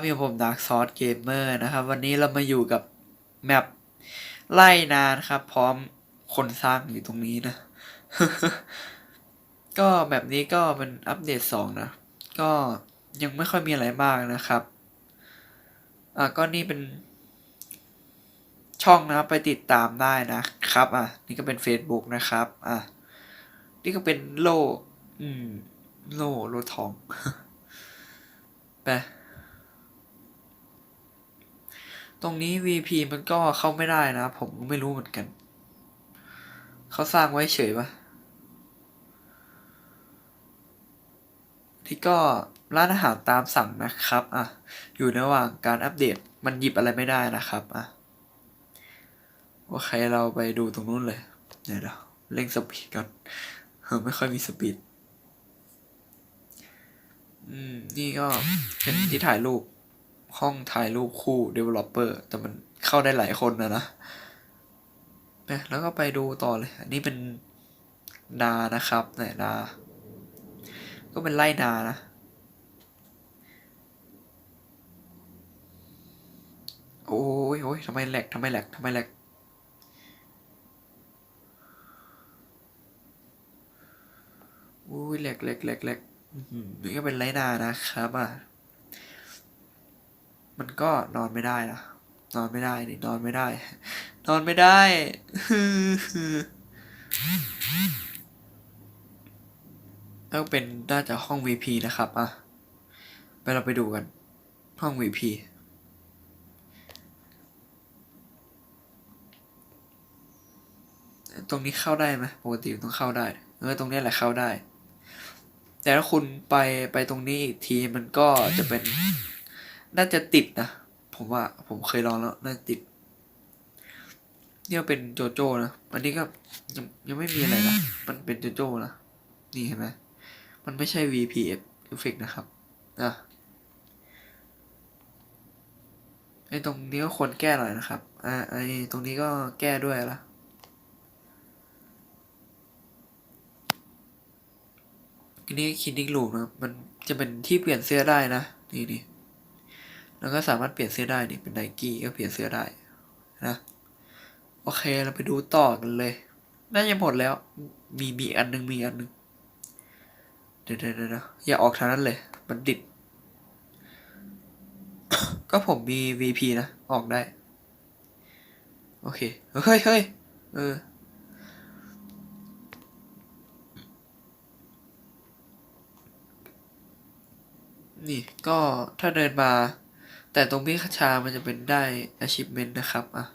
อยู่ผมด a r k s o u r c e Gamer นะครับ วันนี้เรามาอยู่กับแมปไล่นานครับ พร้อมคนสร้างอยู่ตรงนี้นะ ก็แบบนี้ก็เป็นอัปเดตสองนะ ก็ยังไม่ค่อยมีอะไรมากนะครับ อะก็นี่เป็น ช่องนะไปติดตามได้นะครับ อะ นี่ก็เป็น Facebook นะครับ อะ นี่ก็เป็นโล่ อืม โล่โล่ทอง ไป ตรงนี้ VP มันก็เข้าไม่ได้นะ ผมก็ไม่รู้เหมือนกัน เขาสร้างไว้เฉยปะที่ก็ร้านอาหารตามสั่งนะครับ อะ อยู่ระหว่างการอัปเดต มันหยิบอะไรไม่ได้นะครับ อะ โอเค เราไปดูตรงนู้นเลย เดี๋ยวเราเร่งสปีดก่อนเออไม่ค่อยมีสปีด อืม นี่ก็เป็นที่ถ่ายรูป ห้องถ่ายรูปคู่ developer แต่มันเข้าได้หลายคนนะนะแล้วก็ไปดูต่อเลย อันนี้เป็นนานะครับไหนนา ก็เป็นไร่นานะ โอ้ยโอ้ยทำไมแหลกทำไมแหลกทำไมแหลกอุ้ยแหลกแหลกแหลกแหลกนี่ก็เป็นไรนานะครับอะ มันก็นอนไม่ได้นะนอนไม่ได้นี่นอนไม่ได้ นอนไม่ได้แล้วเป็นน่าจะห้อง VP นะครับอะไปเราไปดูกัน ห้อง VP ตรงนี้เข้าได้ไหมปกติต้องเข้าได้เออตรงนี้แหละเข้าได้ แต่ถ้าคุณไปไปตรงนี้อีกทีมันก็จะเป็น น่าจะติดนะ ผมว่าผมเคยลองแล้ว น่าจะติดเนี่ยเป็นโจโจ้นะ อันนี้ก็ยังยังไม่มีอะไรนะ มันเป็นโจโจ้นะ นี่เห็นไหม มันไม่ใช่ VPF effect นะครับนะไอ้ตรงนี้ก็ควรแก้หน่อยนะครับ อ่า ไอ้ตรงนี้ก็แก้ด้วยละอันนี้คิดดิ้งลูมนะ มันจะเป็นที่เปลี่ยนเสื้อได้นะ นี่นี่ แล้วก็สามารถเปลี่ยนเสื้อได้นี่เป็นไนกี้ก็เปลี่ยนเสื้อได้นะโอเคเราไปดูต่อกันเลย น่าจะหมดแล้ว มีมีอันหนึงมีอันหนึงเดี๋ยวเดี๋ยวเดอย่าออกทางนั้นเลย มันติด ก็ผมมี VP นะ ออกได้ โอเค เฮ้ยเฮ้ยเออนี่ก็ถ้าเดินมา แต่ตรงพี่คชามันจะเป็นได้ achievement นะครับอะ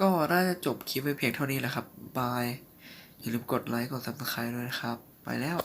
ก็น่าจะจบคลิปไปเพียงเท่านี้แหละครับบายอย่าลืมกดไลค์กด subscribe ด้วยนะครับ ไปแล้ว